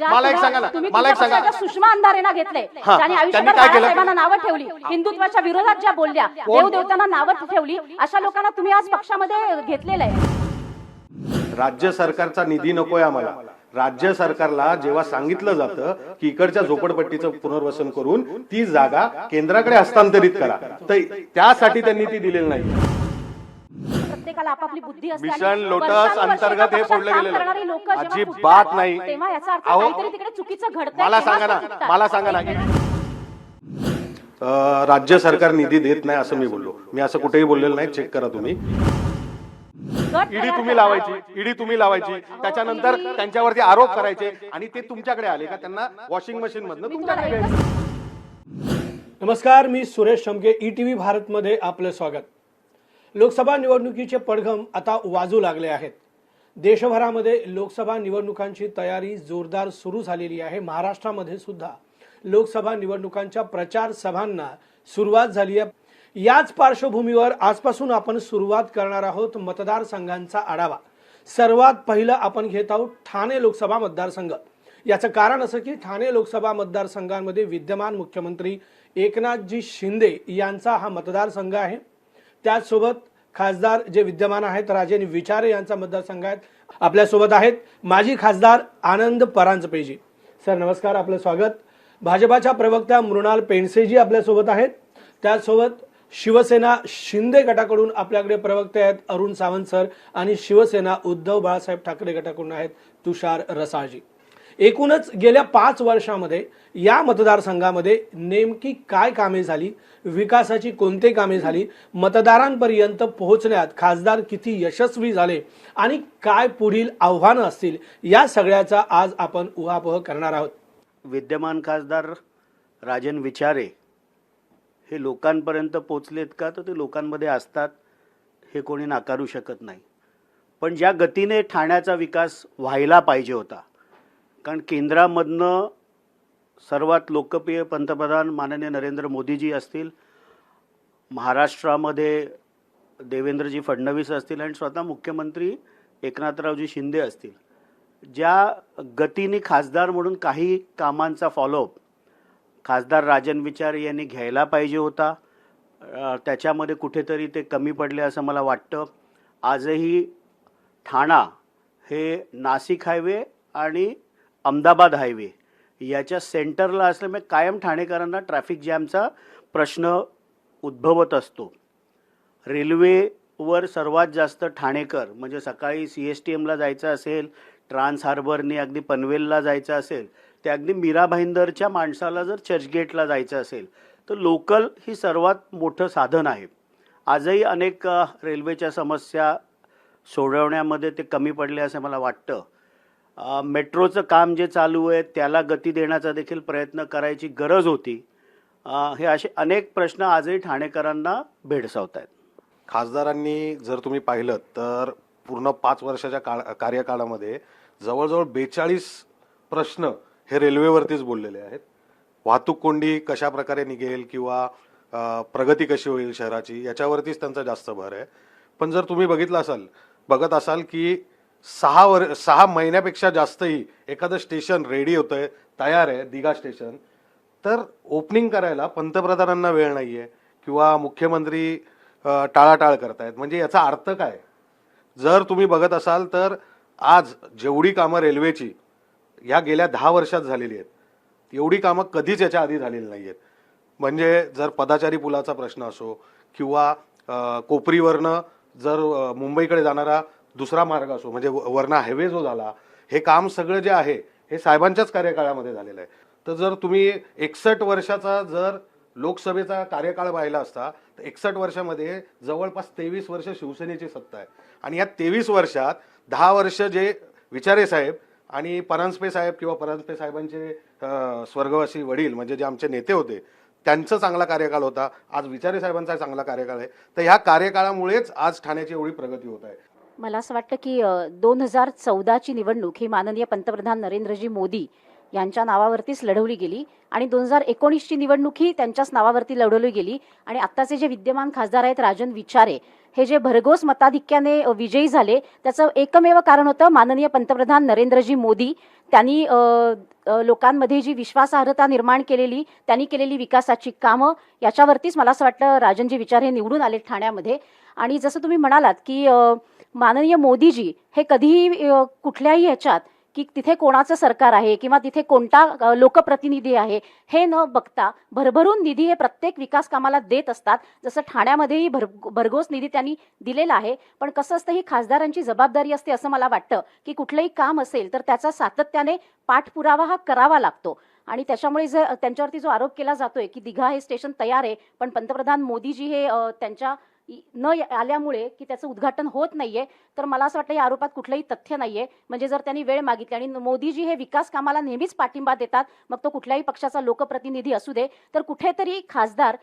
मला एक तुम्हा- सांगा ना तुम्ही मला एक सांगा सुषमा अंधारेना घेतले. त्यांनी त्यांनी आयुष्यभर? बाळासाहेबांना नावं ठेवली हिंदुत्वाच्या विरोधात ज्या बोलल्या देव देवतांना नावं ठेवली अशा लोकांना तुम्ही आज पक्षामध्ये घेतलेलं आहे. राज्य सरकारचा निधी नकोय आम्हाला राज्य सरकारला जेव्हा सांगितलं जातं की इकडच्या झोपडपट्टीचं पुनर्वसन करून ती जागा केंद्राकडे हस्तांतरित करा तर त्यासाठी त्यांनी ती दिलेली नाही. प्रत्येकाला आपापली बुद्धी असते मिशन लोटस अंतर्गत हे फोडलं गेलेलं अजिबात फुटतात, नाही. तेव्हा याचा अर्थ काहीतरी तिकडे चुकीचं घडतंय मला सांगा ना. मला सांगा ना. राज्य सरकार निधी देत नाही असं मी बोललो. मी असं कुठेही बोललेलं नाही. चेक करा तुम्ही. ईडी तुम्ही. लावायची. ईडी तुम्ही लावायची. त्याच्यानंतर त्यांच्यावरती आरोप करायचे आणि ते तुमच्याकडे आले का? त्यांना वॉशिंग मशीन मधनं तुमच्याकडे नमस्कार मी Suresh Shamke E T V भारतमध्ये आपलं स्वागत. लोकसभा निवडणुकीचे पडघम आता वाजू लागले आहेत. देशभरामध्ये लोकसभा निवडणुकांची तयारी जोरदार सुरू झालेली आहे. महाराष्ट्रामध्ये सुद्धा लोकसभा निवडणुकांच्या प्रचार सभांना सुरुवात झाली आहे. याच पार्श्वभूमीवर आजपासून आपण सुरुवात करणार आहोत मतदारसंघांचा आढावा. सर्वात पहिलं आपण घेत आहोत ठाणे लोकसभा मतदारसंघ. याचं कारण असं की ठाणे लोकसभा मतदारसंघांमध्ये विद्यमान मुख्यमंत्री एकनाथजी शिंदे यांचा हा मतदारसंघ आहे. त्याचसोबत खासदार जे विद्यमान आहेत राजेन विचारे यांचा मतदारसंघ आहेत आपल्यासोबत आहेत माजी खासदार आनंद परांजपेजी. सर नमस्कार आपलं स्वागत. भाजपाच्या प्रवक्त्या मृणाल पेंडसेजी आपल्यासोबत आहेत. त्याचसोबत शिवसेना शिंदे गटाकडून आपल्याकडे प्रवक्ते आहेत अरुण सावंत सर आणि शिवसेना उद्धव बाळासाहेब ठाकरे गटाकडून आहेत तुषार रसाळजी. एकूणच गेल्या पाच वर्षामध्ये या मतदारसंघामध्ये नेमकी काय कामे झाली? विकासाची कोणते कामे झाली? मतदारांपर्यंत पोहोचण्यात खासदार किती यशस्वी झाले? आणि काय पुढील आव्हानं असतील? या सगळ्याचा आज आपण उहापोह करणार आहोत. विद्यमान खासदार राजन विचारे हे लोकांपर्यंत पोचलेत का? तर ते लोकांमध्ये असतात. हे कोणी नाकारू शकत नाही. पण ज्या गतीने ठाण्याचा विकास व्हायला पाहिजे होता कारण केंद्रामधनं सर्वात लोकप्रिय पंतप्रधान माननीय नरेंद्र मोदीजी असतील महाराष्ट्रामध्ये देवेंद्रजी फडणवीस असतील आणि स्वतः मुख्यमंत्री एकनाथरावजी शिंदे असतील. ज्या गतीने खासदार म्हणून काही कामांचा फॉलोअप खासदार राजन विचार यांनी घ्यायला पाहिजे होता. त्याच्यामध्ये कुठेतरी ते कमी पडले असं मला वाटतं. आजही ठाणा हे नाशिक हायवे आणि अहमदाबाद हायवे याच्या सेंटरला असल्यामुळे म्हणजे कायम ठाणेकरांना ट्रॅफिक जॅमचा प्रश्न उद्भवत असतो. रेल्वेवर सर्वात जास्त ठाणेकर म्हणजे सकाळी सी एस टी एमला जायचं असेल ट्रान्स हार्बरने अगदी पनवेलला जायचं असेल ते अगदी मीरा भाईंदरच्या माणसाला जर चर्चगेटला जायचं असेल तर लोकल ही सर्वात मोठं साधन आहे. आजही अनेक रेल्वेच्या समस्या सोडवण्यामध्ये ते कमी पडले असं मला वाटतं. मेट्रोचं काम जे चालू आहे त्याला गती देण्याचा देखील प्रयत्न करायची गरज होती. हे असे अनेक प्रश्न आजही ठाणेकरांना भेडसावत आहेत खासदारांनी जर तुम्ही पाहिलं तर पूर्ण पाच वर्षाच्या काळ कार्यकाळामध्ये जवळजवळ बेचाळीस प्रश्न हे रेल्वेवरतीच बोललेले आहेत. वाहतूक कोंडी कशा प्रकारे निघेल किंवा प्रगती कशी होईल शहराची याच्यावरतीच त्यांचा जास्त भर आहे. पण जर तुम्ही बघितलं असाल बघत असाल की सहा वर सहा महिन्यापेक्षा जास्तही एखादं स्टेशन रेडी होतं आहे तयार आहे दिघा स्टेशन. तर ओपनिंग करायला पंतप्रधानांना वेळ नाही आहे किंवा मुख्यमंत्री टाळाटाळ टाळाटाळ करतायत. म्हणजे याचा अर्थ काय? जर तुम्ही बघत असाल तर आज जेवढी कामं रेल्वेची या गेल्या दहा वर्षात झालेली आहेत एवढी कामं कधीच याच्या आधी झालेली नाही आहेत म्हणजे जर पदाचारी पुलाचा प्रश्न असो किंवा कोपरीवरनं जर मुंबईकडे जाणारा दुसरा मार्ग असो म्हणजे व- हायवे जो झाला हे काम सगळं जे आहे हे साहेबांच्याच कार्यकाळामध्ये झालेलं आहे. तर जर तुम्ही एकसष्ट वर्षाचा जर लोकसभेचा कार्यकाळ पाहिला असता तर एकसष्ट वर्षामध्ये जवळपास तेवीस वर्ष शिवसेनेची सत्ता आहे. आणि या तेवीस वर्षात दहा वर्ष जे विचारे साहेब आणि परांजपे साहेब किंवा परांजपे साहेबांचे स्वर्गवासी वडील म्हणजे जे आमचे नेते होते त्यांचा चांगला कार्यकाळ होता. आज विचारे साहेबांचा चांगला कार्यकाळ आहे. तर ह्या कार्यकाळामुळेच आज ठाण्याची एवढी प्रगती होत आहे. मला असं वाटतं की दोन हजार चौदाची निवडणूक ही माननीय पंतप्रधान नरेंद्रजी मोदी यांच्या नावावरतीच लढवली गेली आणि दोन हजार एकोणीसची निवडणूक ही त्यांच्याच नावावरती लढवली गेली. आणि आत्ताचे जे विद्यमान खासदार आहेत राजन विचारे हे जे भरघोस मताधिक्याने विजयी झाले त्याचं एकमेव कारण होतं माननीय पंतप्रधान नरेंद्रजी मोदी. त्यांनी लोकांमध्ये जी विश्वासार्हता निर्माण केलेली त्यांनी केलेली विकासाची कामं याच्यावरतीच मला असं वाटतं राजनजी विचार हे निवडून आले ठाण्यामध्ये. आणि जसं तुम्ही म्हणालात की माननीय मोदीजी हे कधीही कुठल्याही ह्याच्यात की तिथे कोणाचं सरकार आहे किंवा तिथे कोणता लोकप्रतिनिधी आहे हे न बघता भरभरून निधी हे प्रत्येक विकास कामाला देत असतात. जसं ठाण्यामध्येही भर भरघोस निधी त्यांनी दिलेला आहे. पण कसं असतं ही खासदारांची जबाबदारी असते असं मला वाटतं की कुठलंही काम असेल तर त्याचा सातत्याने पाठपुरावा हा करावा लागतो. आणि त्याच्यामुळे जे त्यांच्यावरती जो आरोप केला जातोय की दिघा हे स्टेशन तयार आहे पण पंतप्रधान मोदीजी हे त्यांच्या न आल्यामुळे की त्याचं उद्घाटन होत नाहीये तर मला असं वाटतं या आरोपात कुठलंही तथ्य नाहीये. म्हणजे जर त्यांनी वेळ मागितली आणि मोदीजी हे विकास कामाला नेहमीच पाठिंबा देतात मग तो कुठल्याही पक्षाचा लोकप्रतिनिधी असू दे तर कुठेतरी खासदार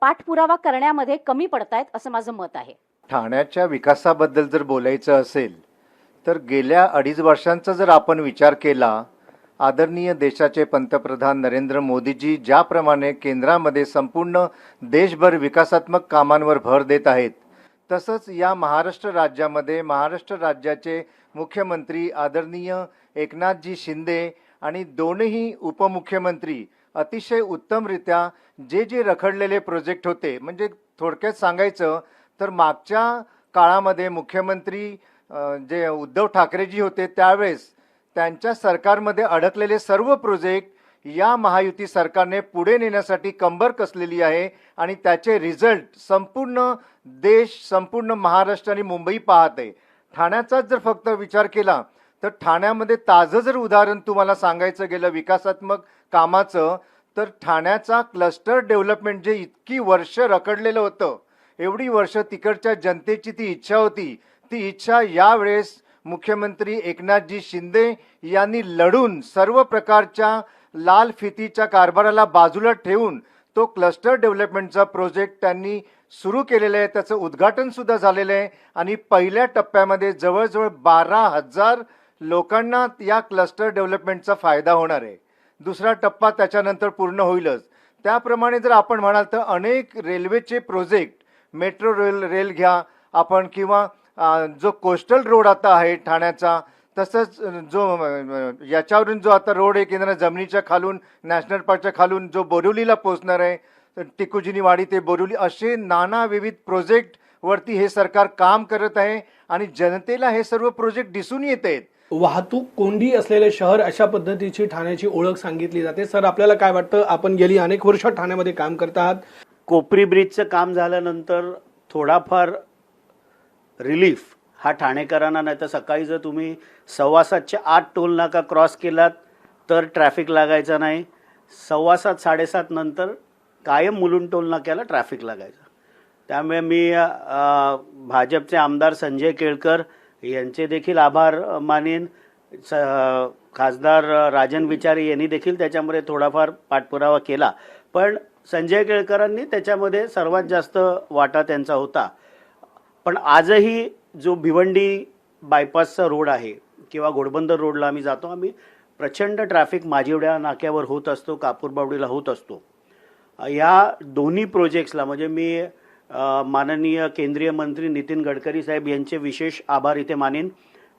पाठपुरावा करण्यामध्ये कमी पडतायत असं माझं मत आहे. ठाण्याच्या विकासाबद्दल जर बोलायचं असेल तर गेल्या अडीच वर्षांचा जर आपण विचार केला आदरणीय देशाचे पंतप्रधान नरेंद्र मोदीजी ज्याप्रमाणे केंद्रामध्ये संपूर्ण देशभर विकासात्मक कामांवर भर देत आहेत तसंच या महाराष्ट्र राज्यामध्ये महाराष्ट्र राज्याचे मुख्यमंत्री आदरणीय एकनाथजी शिंदे आणि दोनही उपमुख्यमंत्री अतिशय उत्तमरित्या जे जे रखडलेले प्रोजेक्ट होते म्हणजे थोडक्यात सांगायचं तर मागच्या काळामध्ये मुख्यमंत्री जे उद्धव ठाकरेजी होते त्यावेळेस त्यांच्या सरकारमध्ये अडकलेले सर्व प्रोजेक्ट या महायुती सरकारने पुढे नेण्यासाठी कंबर कसलेली आहे आणि त्याचे रिझल्ट संपूर्ण देश संपूर्ण महाराष्ट्र आणि मुंबई पाहत आहे. ठाण्याचाच जर फक्त विचार केला तर ठाण्यामध्ये ताजं जर उदाहरण तुम्हाला सांगायचं गेलं विकासात्मक कामाचं तर ठाण्याचा क्लस्टर डेव्हलपमेंट जे इतकी वर्ष रखडलेलं होतं एवढी वर्ष तिकडच्या जनतेची ती इच्छा होती. ती इच्छा यावेळेस मुख्यमंत्री एकनाथजी शिंदे यांनी लढून सर्व प्रकारच्या लाल फितीच्या कारभाराला बाजूला ठेवून तो क्लस्टर डेव्हलपमेंटचा प्रोजेक्ट त्यांनी सुरू केलेला आहे. त्याचं उद्घाटन सुद्धा झालेलं आहे. आणि पहिल्या टप्प्यामध्ये जवळजवळ बारा हजार लोकांना या क्लस्टर डेव्हलपमेंटचा फायदा होणार आहे. दुसरा टप्पा त्याच्यानंतर पूर्ण होईलच. त्याप्रमाणे जर आपण म्हणाल तर अनेक रेल्वेचे प्रोजेक्ट मेट्रो रेल रेल घ्या आपण किंवा जो कोस्टल रोड आता आहे ठाण्याचा तसंच जो याच्यावरून जो आता रोड आहे केंद्र जमिनीच्या खालून नॅशनल पार्कच्या खालून जो बोरिवलीला पोहोचणार आहे टिकुजिनी वाडी ते बोरिवली असे नाना विविध प्रोजेक्ट वरती हे सरकार काम करत आहे आणि जनतेला हे सर्व प्रोजेक्ट दिसून येत आहेत. वाहतूक कोंडी असलेले शहर अशा पद्धतीची ठाण्याची ओळख सांगितली जाते. सर आपल्याला काय वाटतं? आपण गेली अनेक वर्ष ठाण्यामध्ये काम करत आहात. कोपरी ब्रिजचं काम झाल्यानंतर थोडाफार रिलीफ. हा ठाणेकरांना नाही तर सकाळी जर तुम्ही सव्वा सातच्या आठ टोल नाका क्रॉस केलात तर ट्रॅफिक लागायचा नाही. सव्वा सात साडेसात नंतर कायम मुलुंड टोल नाक्याला ट्रॅफिक लागायचं. त्यामुळे मी भाजपचे आमदार संजय केळकर यांचे देखील आभार मानेन. स खासदार राजन विचारे यांनी देखील त्याच्यामध्ये थोडाफार पाठपुरावा केला. पण संजय केळकरांनी त्याच्यामध्ये सर्वात जास्त वाटा त्यांचा होता. पण आजही जो भिवंडी बायपासचा रोड आहे किंवा घोडबंदर रोडला आम्ही जातो आम्ही प्रचंड ट्रॅफिक माझिवड्या नाक्यावर होत असतो कापूरबावडीला होत असतो. या दोन्ही प्रोजेक्ट्सला म्हणजे मी माननीय केंद्रीय मंत्री नितीन गडकरी साहेब यांचे विशेष आभार इथे मानेन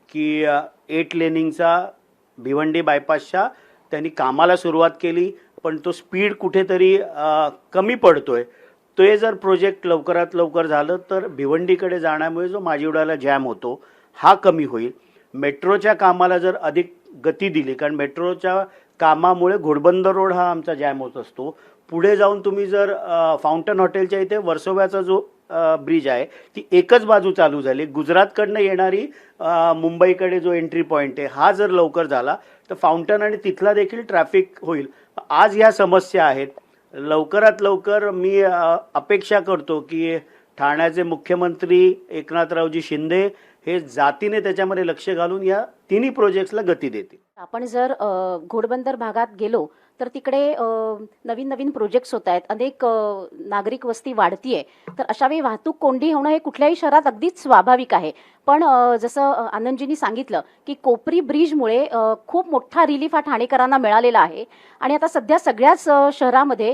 की एट लेनिंगचा भिवंडी बायपासच्या त्यांनी कामाला सुरुवात केली पण तो स्पीड कुठेतरी कमी पडतो आहे ते जर प्रोजेक्ट लवकरात लवकर झालं तर भिवंडीकडे जाण्यामुळे जो माझिवड्याला जॅम होतो हा कमी होईल. मेट्रोच्या कामाला जर अधिक गती दिली कारण मेट्रोच्या कामामुळे घोडबंदर रोड हा आमचा जॅम होत असतो. पुढे जाऊन तुम्ही जर फाउंटन हॉटेलच्या इथे वर्सोव्याचा जो ब्रिज आहे ती एकच बाजू चालू झाली. गुजरातकडनं येणारी मुंबईकडे जो एंट्री पॉईंट आहे हा जर लवकर झाला तर फाउंटन आणि तिथला देखील ट्रॅफिक होईल. आज ह्या समस्या आहेत. लवकरात लवकर मी अपेक्षा करतो की ठाण्याचे मुख्यमंत्री एकनाथरावजी शिंदे हे जातीने त्याच्यामध्ये लक्ष घालून या तिन्ही प्रोजेक्ट्सला गती देतील. आपण जर घोडबंदर भागात गेलो तर तिकडे नवीन नवीन प्रोजेक्ट्स होत आहेत. अनेक नागरिक वस्ती वाढतीये. तर अशा वेळी वाहतूक कोंडी होणं हे कुठल्याही शहरात अगदीच स्वाभाविक आहे. पण जसं आनंदजींनी सांगितलं की कोपरी ब्रिजमुळे खूप मोठा रिलीफ हा ठाणेकरांना मिळालेला आहे. आणि आता सध्या सगळ्याच शहरामध्ये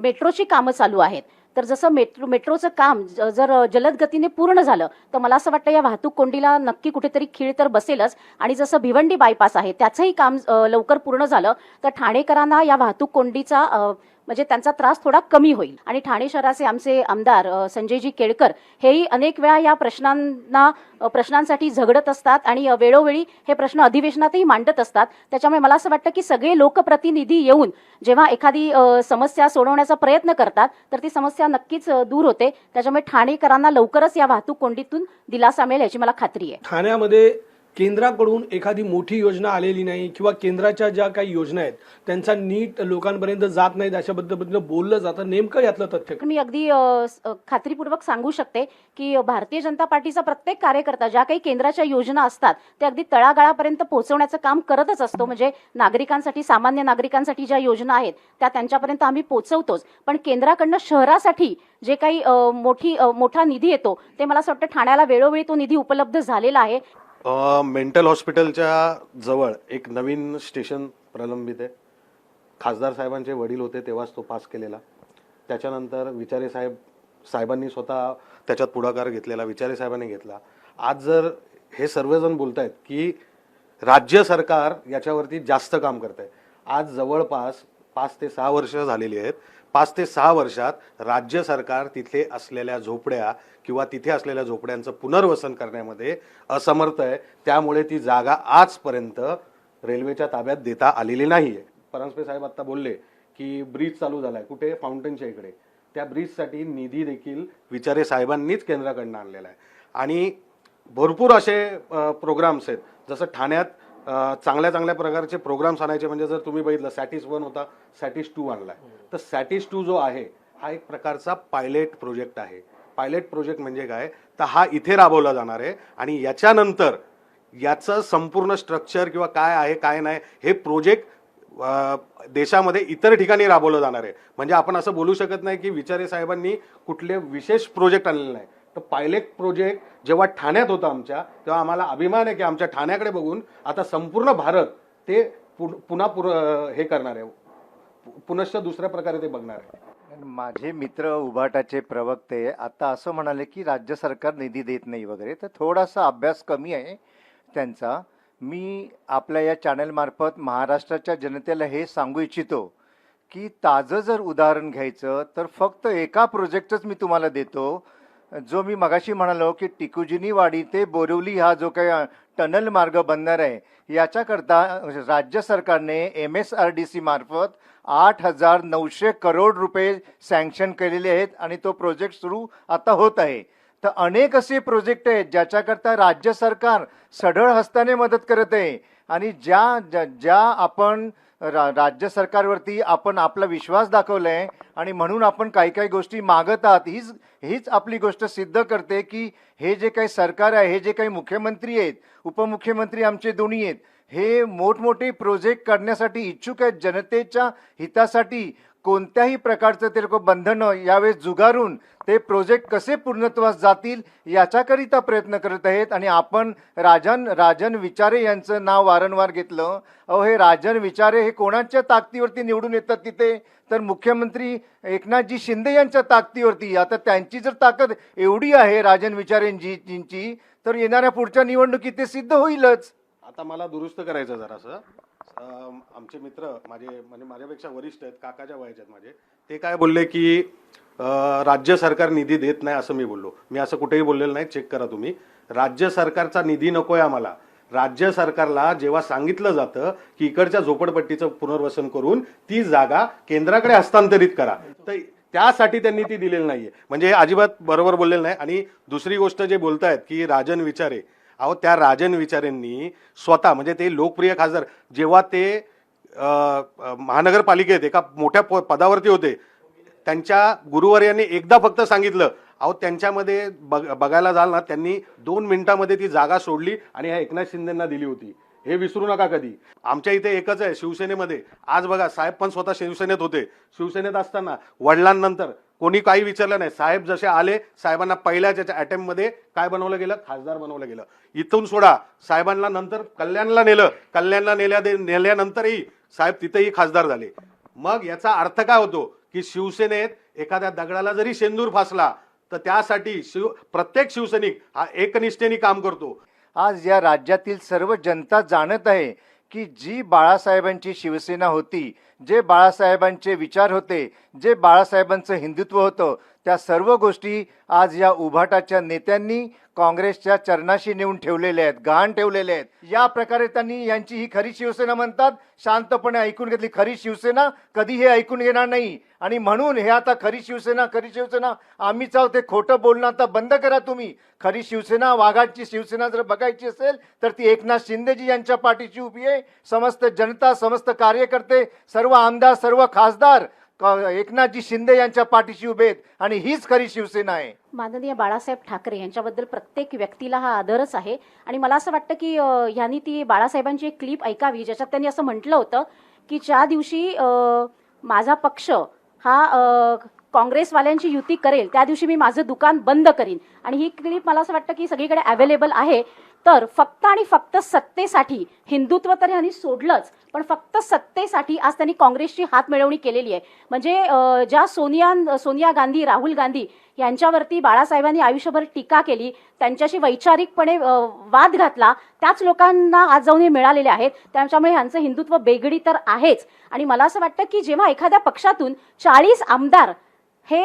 मेट्रोची कामं चालू आहेत. तर जसं मेट्रो मेट्रोचं काम ज- जर जलद गतीने पूर्ण झालं तर मला असं वाटतं या वाहतूक कोंडीला नक्की कुठेतरी खीळ तर बसेलच. आणि जसं भिवंडी बायपास आहे त्याचंही काम लवकर पूर्ण झालं तर ठाणेकरांना या वाहतूक कोंडीचा म्हणजे त्यांचा त्रास थोडा कमी होईल. आणि ठाणे शहराचे आमचे आमदार संजयजी केळकर हेही अनेक वेळा या प्रश्नांना प्रश्नांसाठी झगडत असतात आणि वेळोवेळी हे प्रश्न अधिवेशनातही मांडत असतात. त्याच्यामुळे मला असं वाटतं की सगळे लोकप्रतिनिधी येऊन जेव्हा एखादी समस्या सोडवण्याचा प्रयत्न करतात तर ती समस्या नक्कीच दूर होते. त्याच्यामुळे ठाणेकरांना लवकरच या वाहतूक कोंडीतून दिलासा मिळेल याची मला खात्री आहे. ठाण्यामध्ये केंद्राकडून एखादी मोठी योजना आलेली नाही किंवा केंद्राच्या ज्या काही योजना आहेत त्यांचा नीट लोकांपर्यंत जात नाहीत अशा पद्धतीनं बोललं जातं. नेमकं यातलं तथ्य मी अगदी खात्रीपूर्वक सांगू शकते की भारतीय जनता पार्टीचा प्रत्येक कार्यकर्ता ज्या काही केंद्राच्या योजना असतात त्या अगदी तळागाळापर्यंत पोहोचवण्याचं काम करतच असतो. म्हणजे नागरिकांसाठी सामान्य नागरिकांसाठी ज्या योजना आहेत त्या त्यांच्यापर्यंत आम्ही पोहोचवतोच. पण केंद्राकडनं शहरासाठी जे काही मोठी मोठा निधी येतो ते मला असं वाटतं ठाण्याला वेळोवेळी तो निधी उपलब्ध झालेला आहे. मेंटल हॉस्पिटलच्या जवळ एक नवीन स्टेशन प्रलंबित आहे. खासदार साहेबांचे वडील होते तेव्हाच तो पास केलेला. त्याच्यानंतर विचारे साहेब साहेबांनी स्वतः त्याच्यात पुढाकार घेतलेला विचारे साहेबांनी घेतला. आज जर हे सर्वजण बोलत आहेत की राज्य सरकार याच्यावरती जास्त काम करत आहे आज जवळपास पाच ते सहा वर्ष झालेली आहेत. पाच ते सहा वर्षात राज्य सरकार तिथे असलेल्या झोपड्या किंवा तिथे असलेल्या झोपड्यांचं पुनर्वसन करण्यामध्ये असमर्थ आहे. त्यामुळे ती जागा आजपर्यंत रेल्वेच्या ताब्यात देता आलेली नाही आहे परांजपे साहेब आत्ता बोलले की ब्रिज चालू झालाय. कुठे? फाउंटनच्या इकडे. त्या ब्रिजसाठी निधी देखील विचारे साहेबांनीच केंद्राकडनं आणलेला आहे. आणि भरपूर असे प्रोग्राम्स आहेत. जसं ठाण्यात चांगल्या चांगल्या प्रकारचे प्रोग्राम्स आणायचे. म्हणजे जर तुम्ही बघितलं सॅटिस वन होता सॅटिस टू आणलाय. तर सॅटिस टू जो आहे हा एक प्रकारचा पायलट प्रोजेक्ट आहे. पायलट प्रोजेक्ट म्हणजे काय? तर हा इथे राबवला जाणार आहे आणि याच्यानंतर याचं संपूर्ण स्ट्रक्चर किंवा काय आहे काय नाही हे प्रोजेक्ट देशामध्ये इतर ठिकाणी राबवलं जाणार आहे. म्हणजे आपण असं बोलू शकत नाही की विचारे साहेबांनी कुठले विशेष प्रोजेक्ट आणलेले नाही. तर पायलेट प्रोजेक्ट जेव्हा ठाण्यात होता आमच्या तेव्हा आम्हाला अभिमान आहे की आमच्या ठाण्याकडे बघून आता संपूर्ण भारत ते पुन- पुन्हा पुर हे करणार आहे. पु- पुनश्च दुसऱ्या प्रकारे ते बघणार आहे. माझे मित्र उभाटाचे प्रवक्ते आता असं म्हणाले की राज्य सरकार निधी देत नाही वगैरे तर थोडासा अभ्यास कमी आहे त्यांचा. मी आपल्या या चॅनलमार्फत महाराष्ट्राच्या जनतेला हे सांगू इच्छितो की ताजं जर उदाहरण घ्यायचं तर फक्त एका प्रोजेक्टच मी तुम्हाला देतो जो मी मगाशी म्हणालो की टिकुजिनी वाडी ते बोरिवली हा जो काही टनल मार्ग बनणार आहे याच्याकरता राज्य सरकारने M S R D C मार्फत आठ हजार नऊशे करोड रुपये सँक्शन केलेले आहेत आणि तो प्रोजेक्ट सुरू आता होत आहे. तर अनेक असे प्रोजेक्ट आहेत ज्याच्याकरता राज्य सरकार सढळ हस्ताने मदत करत आहे आणि ज्या ज्या- ज्या आपण रा राज्य सरकारवरती आपण आपला विश्वास दाखवला आहे आणि म्हणून आपण काही काही गोष्टी मागत आहात हीच हीच आपली गोष्ट सिद्ध करते की हे जे काही सरकार आहे हे जे काही मुख्यमंत्री आहेत उपमुख्यमंत्री आमचे दोन्ही आहेत हे मोठमोठे प्रोजेक्ट करण्यासाठी इच्छुक आहेत जनतेच्या हितासाठी कोणत्याही प्रकारचं ते लोक बंधनं यावेळेस जुगारून ते प्रोजेक्ट कसे पूर्णत्वास जातील याच्याकरिता प्रयत्न करत आहेत. आणि आपण राजन राजन विचारे यांचं नाव वारंवार घेतलं. अहो हे राजन विचारे हे कोणाच्या ताकदीवरती निवडून येतात तिथे? तर मुख्यमंत्री एकनाथजी शिंदे यांच्या ताकदीवरती. आता त्यांची जर ताकद एवढी आहे राजन विचारेंजींची तर येणाऱ्या पुढच्या निवडणुकीत ते सिद्ध होईलच. आता मला दुरुस्त करायचं जरासं. आमचे मित्र माझे म्हणजे माझ्यापेक्षा वरिष्ठ आहेत काकाच्या वयाचे आहेत माझे ते काय बोलले की राज्य सरकार निधी देत नाही असं मी बोललो. मी असं कुठेही बोललेलं नाही चेक करा तुम्ही. राज्य सरकारचा निधी नकोय आम्हाला. राज्य सरकारला जेव्हा सांगितलं जातं की इकडच्या झोपडपट्टीचं पुनर्वसन करून ती जागा केंद्राकडे हस्तांतरित करा. तर त्यासाठी त्यांनी ती दिलेली नाहीये. म्हणजे अजिबात बरोबर बोललेलं नाही. आणि दुसरी गोष्ट जे बोलतायत की राजन विचारे अहो त्या राजन विचारेंनी स्वतः म्हणजे ते लोकप्रिय खासदार जेव्हा ते महानगरपालिकेत एका मोठ्या प- पदावरती होते त्यांच्या गुरुवर्यांनी एकदा फक्त सांगितलं अहो त्यांच्यामध्ये बघ बघायला जाल ना त्यांनी दोन मिनिटामध्ये ती जागा सोडली आणि ह्या एकनाथ शिंदेंना दिली होती. हे विसरू नका कधी. आमच्या इथे एकच आहे शिवसेनेमध्ये. आज बघा साहेब पण स्वतः शिवसेनेत होते. शिवसेनेत असताना वडिलांनंतर कोणी काही विचारलं नाही. साहेब जसे आले साहेबांना पहिल्या ज्याच्या अटेम्प्टमध्ये काय बनवलं गेलं? खासदार बनवलं गेलं. इथून सोडा. साहेबांना नंतर कल्याणला नेलं. कल्याणला नेल्या नेल्यानंतरही साहेब तिथेही खासदार झाले. मग याचा अर्थ काय होतो? की शिवसेनेत एखाद्या दगडाला जरी शेंदूर फासला तर त्यासाठी शिव प्रत्येक शिवसैनिक हा एकनिष्ठेने काम करतो. आज या राज्यातील सर्व जनता जाणत आहे की जी बाळासाहेबांची शिवसेना होती जे बाळासाहेबांचे विचार होते जे बाळासाहेबांचं हिंदुत्व होतं त्या सर्व गोष्टी आज या उभाटाच्या नेत्यांनी काँग्रेसच्या चरणाशी नेऊन ठेवलेल्या आहेत गहाण ठेवलेले आहेत. या प्रकारे त्यांनी यांची ही खरी शिवसेना म्हणतात. शांतपणे ऐकून घेतली खरी शिवसेना कधी हे ऐकून घेणार नाही. आणि म्हणून हे आता खरी शिवसेना खरी शिवसेना आम्हीच आहोत ते खोटं बोलणं आता बंद करा तुम्ही. खरी शिवसेना वाघाची शिवसेना जर बघायची असेल तर ती एकनाथ शिंदेजी यांच्या पाठीची उभी आहे. समस्त जनता समस्त कार्यकर्ते सर्व आमदार सर्व खासदार एकनाथजी शिंदे यांच्या पाठीशी उभे आहेत आणि हीच खरी शिवसेना आहे? माननीय बाळासाहेब ठाकरे यांच्याबद्दल प्रत्येक व्यक्तीला हा आदरच आहे. आणि मला असं वाटतं की यांनी ती बाळासाहेबांची एक क्लिप ऐकावी ज्याच्यात त्यांनी असं म्हटलं होतं की ज्या दिवशी माझा पक्ष हा काँग्रेसवाल्यांची युती करेल त्या दिवशी मी माझं दुकान बंद करीन. आणि ही क्लिप मला असं वाटतं की सगळीकडे अवेलेबल आहे. तर फक्त आणि फक्त सत्तेसाठी हिंदुत्व तर यांनी सोडलंच पण फक्त सत्तेसाठी आज त्यांनी काँग्रेसची हातमिळवणी केलेली आहे. म्हणजे ज्या सोनिया सोनिया गांधी राहुल गांधी यांच्यावरती बाळासाहेबांनी आयुष्यभर टीका केली त्यांच्याशी वैचारिकपणे वाद घातला त्याच लोकांना आज जाऊन हे मिळालेले आहेत. त्याच्यामुळे ह्यांचं हिंदुत्व बेगडी तर आहेच. आणि मला असं वाटतं की जेव्हा एखाद्या पक्षातून चाळीस आमदार हे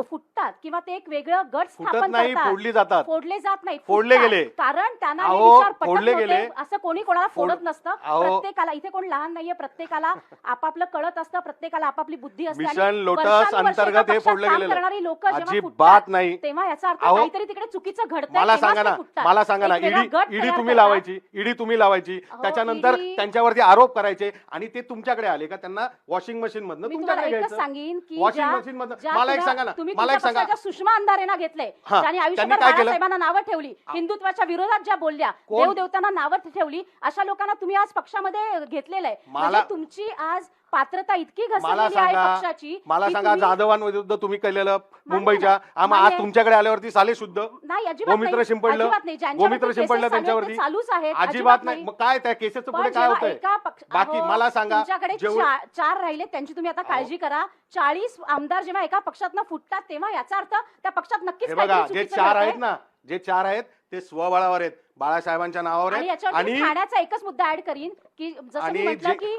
फुटतात किंवा ते एक वेगळं गट फुटत स्थापन नाही, करतात. फोडली जातात. फोडले जात नाही फोडले फुटतात. गेले. कारण त्यांना हे अहो, विचार पटत फोडले नव्हते. गेले. असं कोणी कोणाला फोडत फोड- नसतं अहो. प्रत्येकाला इथे कोण लहान नाहीये प्रत्येकाला आपापलं कळत असतं प्रत्येकाला आपापली बुद्धी असते आणि मिशन लोटस वर्षानुवर्षे अंतर्गत हे पक्षात फोडलं काम गेलेलं आहे. करणारी लोक जेव्हा अजिबात नाही. तेव्हा याचा अर्थ अहो, काहीतरी तिकडे चुकीचं घडतंय मला सांगा ना. मला सांगा ना ईडी ईडी तुम्ही. लावायची ईडी तुम्ही लावायची अहो, त्याच्यानंतर ED त्यांच्यावरती आरोप करायचे आणि ते तुमच्याकडे आले का त्यांना वॉशिंग मशीन मधनं मी तुम्हाला तुमच्याकडे एकच घ्यायचं सांगेन की वॉशिंग ज्या- मशीन मधनं ज्या मला एक सांगा ना तुम्ही मला एक तुमच्या सांगा. पक्षाच्या सुषमा अंधारेना घेतले. हा, ज्यांनी त्यांनी आयुष्यभर काय केलं? बाळासाहेबांना नावं ठेवली. हिंदुत्वाच्या विरोधात ज्या बोलल्या कोण? देवदेवतांना नावं ठेवली अशा लोकांना तुम्ही आज पक्षामध्ये घेतलेलं आहे. मला- म्हणजे तुमची आज पात्रता इतकी मला घसरलेली आहे सांगा पक्षाची मला की सांगा तुम्ही- जाधवांविरुद्ध तुम्ही केलेलं मुंबईच्या आहे. आम मान्य आज आहे. तुमच्याकडे आल्यावरती साले शुद्ध नाही अजिबात गोमित्र नाही. शिंपडलं अजिबात नाही. ज्यांच्यावरती गोमित्र शिंपडलं चालू आहेत, त्यांच्यावरती चालूच आहेत अजिबात नाही मग काय त्या केसेसचं पण पुढे काय जेव्हा होतंय एका पक्ष- बाकी अहो, मला सांगा तुमच्याकडे जेवढं चा- चार राहिले त्यांची तुम्ही आता काळजी करा चाळीस आमदार जेव्हा एका पक्षात फुटतात तेव्हा याचा अर्थ त्या पक्षात नक्कीच हे बघा काहीतरी जे चुकीचं चार घडतंय. आहेत ना जे चार आहेत ते स्वबळावर आहेत बाळासाहेबांच्या नावावर आणि आहेत याच्यावरती आणि ठाण्याचा एकच मुद्दा ऍड करीन की जसं आणि मी म्हटलं जे- की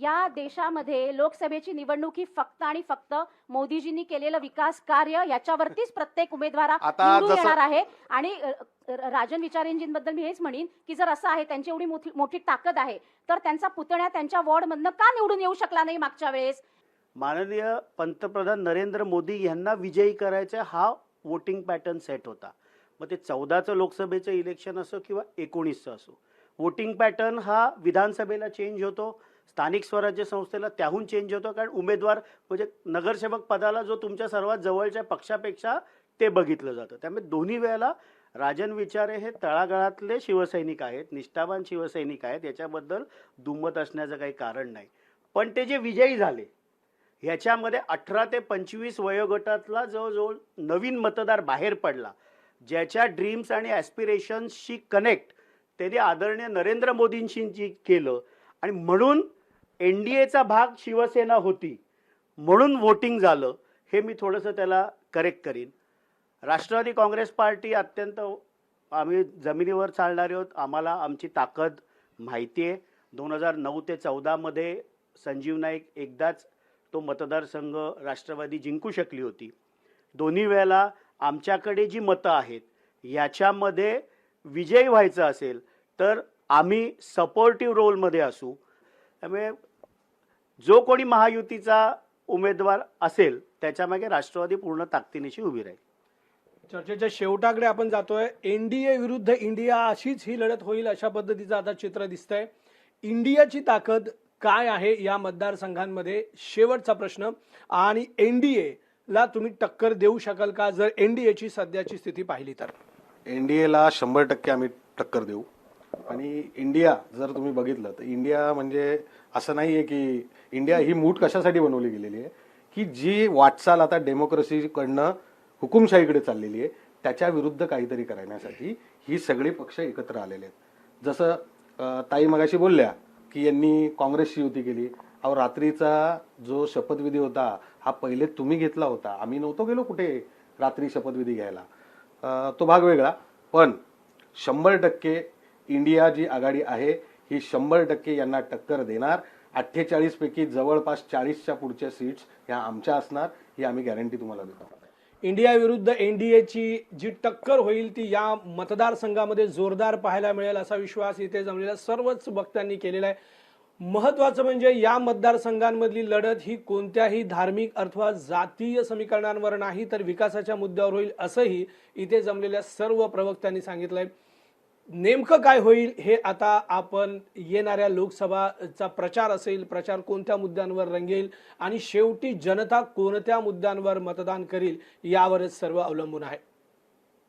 या देशामध्ये लोकसभेची निवडणूक ही फक्त आणि फक्त मोदीजींनी केलेलं विकास कार्य याच्यावरतीच प्रत्येक उमेदवार येणार आहे. आणि राजन विचारेंजींबद्दल मी हेच म्हणेन की जर असं आहे त्यांची एवढी मोठी मोठी ताकद आहे तर त्यांचा पुतण्या त्यांच्या वॉर्डमधनं का निवडून येऊ शकला नाही मागच्या वेळेस? माननीय पंतप्रधान नरेंद्र मोदी यांना विजयी करायचा हा वोटिंग पॅटर्न सेट होता. मग ते चौदाचं लोकसभेचं इलेक्शन असो किंवा एकोणीसचं असो वोटिंग पॅटर्न हा विधानसभेला चेंज होतो. स्थानिक स्वराज्य संस्थेला त्याहून चेंज होतो कारण उमेदवार म्हणजे नगरसेवक पदाला जो तुमच्या सर्वात जवळच्या पक्षापेक्षा ते बघितलं जातं. त्यामुळे दोन्ही वेळेला राजन विचारे हे तळागाळातले शिवसैनिक आहेत निष्ठावान शिवसैनिक आहेत याच्याबद्दल दुमत असण्याचं काही कारण नाही. पण ते जे विजयी झाले ह्याच्यामध्ये अठरा ते पंचवीस वयोगटातला जवळजवळ नवीन मतदार बाहेर पडला ज्याच्या ड्रीम्स आणि ॲस्पिरेशन्सशी कनेक्ट त्यांनी आदरणीय नरेंद्र मोदींशी जी केलं आणि म्हणून एन डी एचा भाग शिवसेना होती. म्हणून वोटिंग झालं. हे मी थोडंसं त्याला करेक्ट करीन. राष्ट्रवादी काँग्रेस पार्टी अत्यंत आम्ही जमिनीवर चालणारे आहोत. आम्हाला आमची ताकद माहिती आहे. दोन हजार नऊ ते चौदामध्ये संजीव नाईक एकदाच तो मतदारसंघ राष्ट्रवादी जिंकू शकली होती. दोन्ही वेळेला आमच्याकडे जी मतं आहेत याच्यामध्ये विजयी व्हायचं असेल तर आम्ही सपोर्टिव्ह रोलमध्ये असू त्यामुळे जो कोणी महायुतीचा उमेदवार असेल त्याच्यामागे राष्ट्रवादी पूर्ण ताकदीनिशी उभी राहील. चर्चेच्या शेवटाकडे आपण जातोय. एनडीए विरुद्ध इंडिया अशीच ही लढत होईल अशा पद्धतीचं आता चित्र दिसतंय. इंडियाची ताकद काय आहे या मतदारसंघांमध्ये? शेवटचा प्रश्न. आणि एनडीए ला तुम्ही टक्कर देऊ शकाल का? जर एनडीएची सध्याची स्थिती पाहिली तर. एनडीएला शंभर टक्के आम्ही टक्कर देऊ. आणि इंडिया जर तुम्ही बघितलं तर इंडिया म्हणजे असं नाही आहे की इंडिया ही मूठ कशासाठी बनवली गेलेली आहे की जी वाटचाल आता डेमोक्रेसीकडनं हुकुमशाहीकडे चाललेली आहे त्याच्या विरुद्ध काहीतरी करण्यासाठी ही सगळे पक्ष एकत्र आलेले आहेत. जसं ताई मगाशी बोलल्या की यांनी काँग्रेसची युती केली. अहो रात्रीचा जो शपथविधी होता हा पहिले तुम्ही घेतला होता. आम्ही नव्हतो गेलो कुठे रात्री शपथविधी घ्यायला. तो भाग वेगळा. पण शंभर टक्के इंडिया जी आघाडी आहे ही शंभर टक्के यांना टक्कर देणार. अठ्ठेचाळीसपैकी जवळपास चाळीसच्या पुढच्या सीट्स ह्या आमच्या असणार ही आम्ही गॅरंटी तुम्हाला देतो. इंडिया विरुद्ध एची जी टक्कर होईल ती या मतदारसंघामध्ये जोरदार पाहायला मिळेल असा विश्वास इथे जमलेल्या सर्वच वक्त्यांनी केलेला आहे. महत्वाचं म्हणजे या मतदारसंघांमधली लढत ही कोणत्याही धार्मिक अथवा जातीय समीकरणांवर नाही तर विकासाच्या मुद्द्यावर होईल असंही इथे जमलेल्या सर्व प्रवक्त्यांनी सांगितलंय. नेमकं काय होईल हे आता आपण येणाऱ्या लोकसभाचा प्रचार असेल प्रचार कोणत्या मुद्द्यांवर रंगेल आणि शेवटी जनता कोणत्या मुद्द्यांवर मतदान करेल यावरच सर्व अवलंबून आहे.